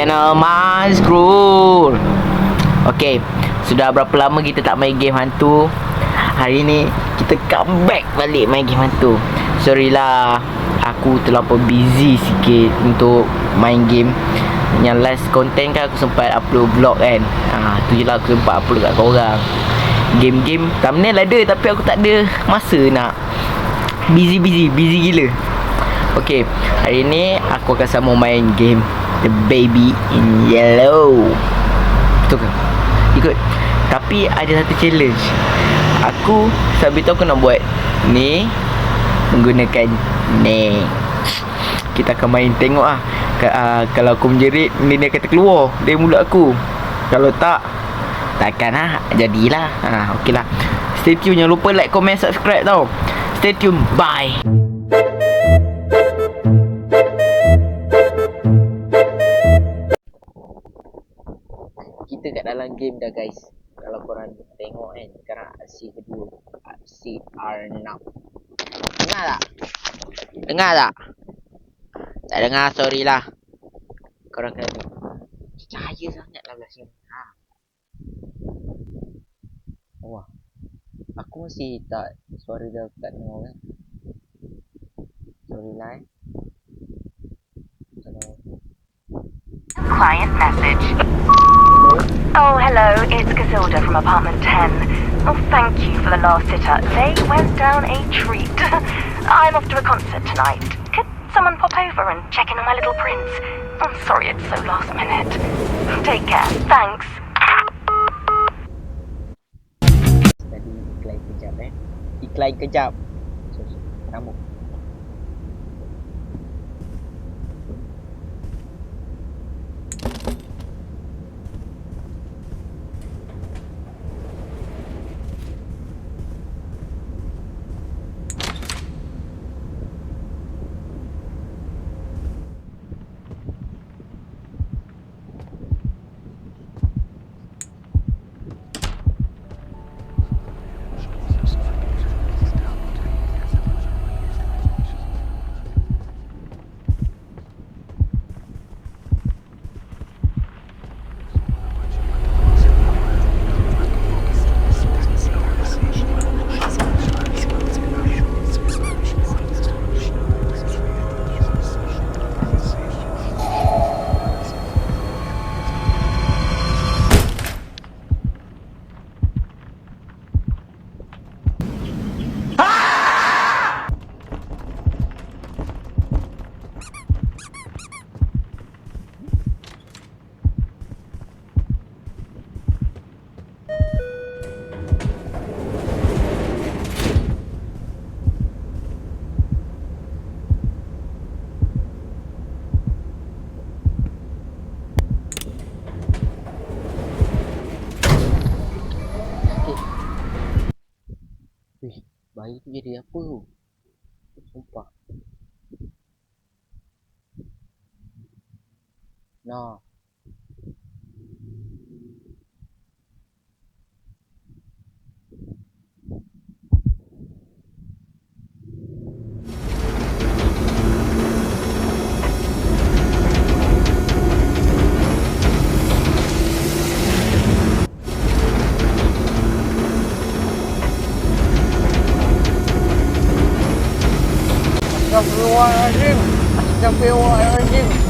channel Mazrul Okay Sudah berapa lama kita tak main game hantu? Hari ni Kita comeback balik main game hantu. Sorry lah Aku terlalu busy sikit Untuk main game. Yang last content kan aku sempat upload vlog kan. Ha, Tu je lah aku sempat upload kat korang. Game-game Thumbnail ada Tapi aku tak ada Masa nak. Busy-busy Busy gila. Okay Hari ni Aku akan sama main game The Baby in Yellow. Betul ke? Ikut. Tapi ada satu challenge. Aku Sambil tu aku nak buat Ni Menggunakan Ni Kita akan main Tengok lah Ka- uh, Kalau aku menjerit Ni dia kata keluar Dari mulut aku. Kalau tak Takkan lah Jadilah. Ha, Okay lah Stay tune. Jangan lupa like, comment, subscribe tau. Stay tune. Bye kita kat dalam game dah guys. Kalau korang tengok kan Sekarang aksi kedua. Aksi R6 Dengar tak? Dengar tak? Tak dengar sorry lah. Korang kena dengar Cahaya sangat lah belah sini. Ha. Wah. Aku masih tak Suara dah tak dengar kan. Sorry lah eh. Client message. Oh, hello, it's Casilda from apartment 10. Oh, thank you for the last sitter. They went down a treat. I'm off to a concert tonight. Could someone pop over and check in on my little prince? I'm sorry it's so last minute. Take care. Thanks. Iklan kejap eh Iklan kejap Sorry Rambut no Trong view, Jim. Trong view, Jim.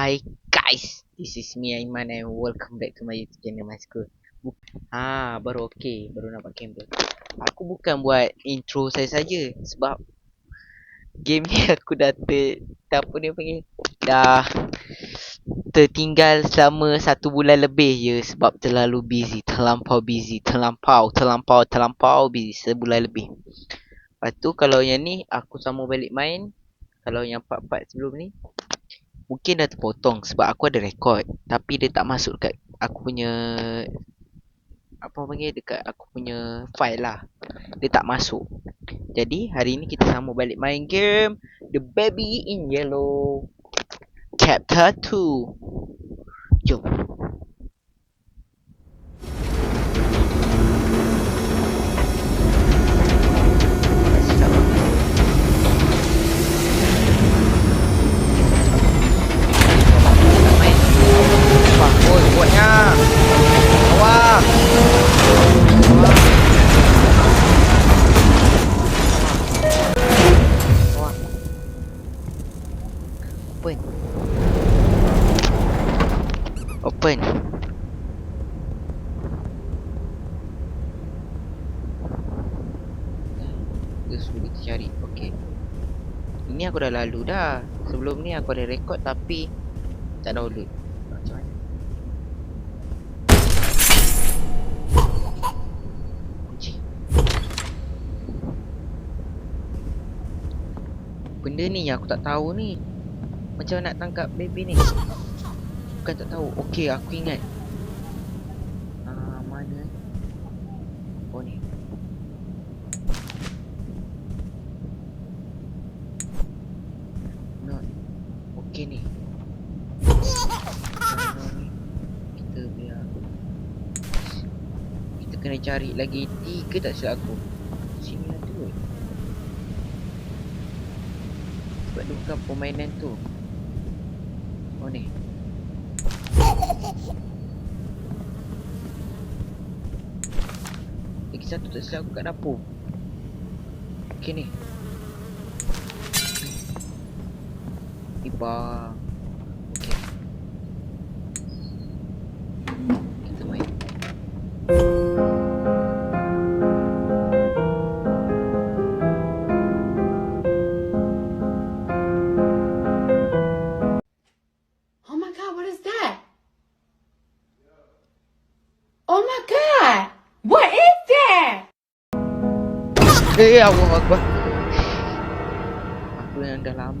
Hi guys. This is me Aiman and welcome back to my YouTube channel my school. Ha baru okay Baru nampak kamera Aku bukan buat intro saya saja Sebab Game ni aku dah ter, dah apa dia panggil? Dah tertinggal selama satu bulan lebih je sebab terlalu busy, terlampau busy, terlampau, terlampau, terlampau busy sebulan lebih. Lepas tu kalau yang ni aku sambung balik main, kalau yang part-part sebelum ni mungkin dah terpotong sebab aku ada rekod tapi dia tak masuk dekat aku punya apa panggil dekat aku punya file lah. Dia tak masuk. Jadi hari ni kita sambung balik main game The Baby in Yellow Chapter 2 Jom Kita cari. Okey. Ini aku dah lalu dah. Sebelum ni aku ada rekod tapi tak download. Benda ni yang aku tak tahu ni. Macam nak tangkap baby ni? Bukan tak tahu. Okey, aku ingat. Ah, mana? Oh ni. Not. Okey ni. Mana ni? Kita biar. Cari lagi tiga tak silap aku. Sini ada kot. Sebab dia bukan permainan tu. Oh ni. Lagi satu tak silap aku kat dapur. Okey ni. Iba. Eh, eh Allah Akbar. Aku yang dah lama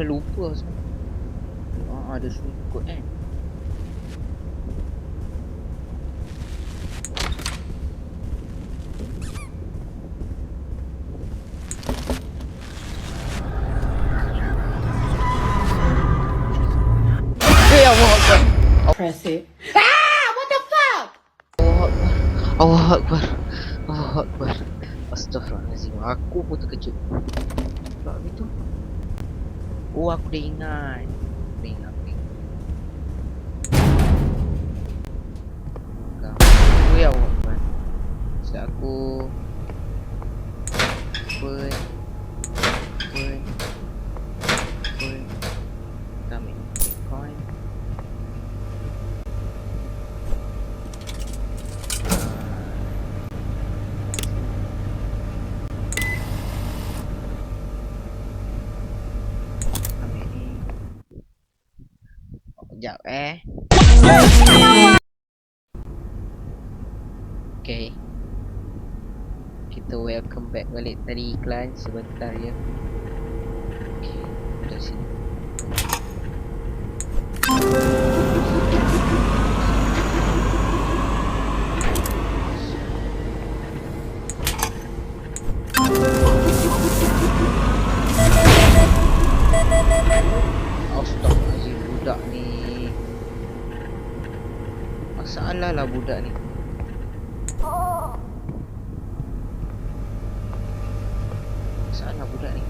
Aku dah lupa sebenarnya. Ah, ada kan. Eh, Allah Akbar. Press it. Ah! What the fuck? Allah Akbar. Allah Akbar. Astaghfirullahaladzim. Aku pun terkejut. Sebab itu. Oh, aku dah ingat. Dah ingat. Dah ingat. Kamu ya Allah Akbar. Sebab aku. Pun. Pun. Pun. Okay. Kita welcome back balik tadi iklan sebentar ya. Okay, dari sini. Astaghfirullahaladzim budak ni Masalah lah budak ni. Masalah budak ni.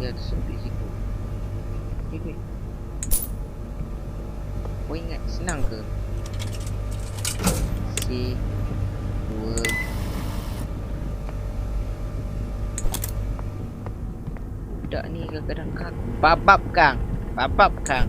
Dia ada sempit situ. Eh wait. Kau ingat senang ke? C Dua. Budak ni kadang-kadang kak Babab kang Babab kang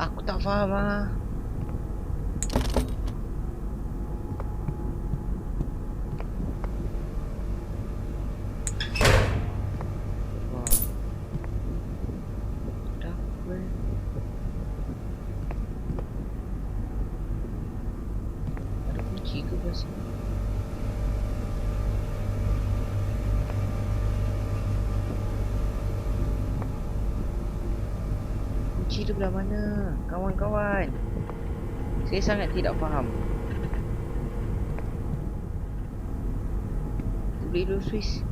Aku tak faham ah. Wah. Budak apa? Ada kunci ke belah sini? Kunci tu belah mana? Kawan-kawan. Saya sangat tidak faham. Boleh dulu Swiss.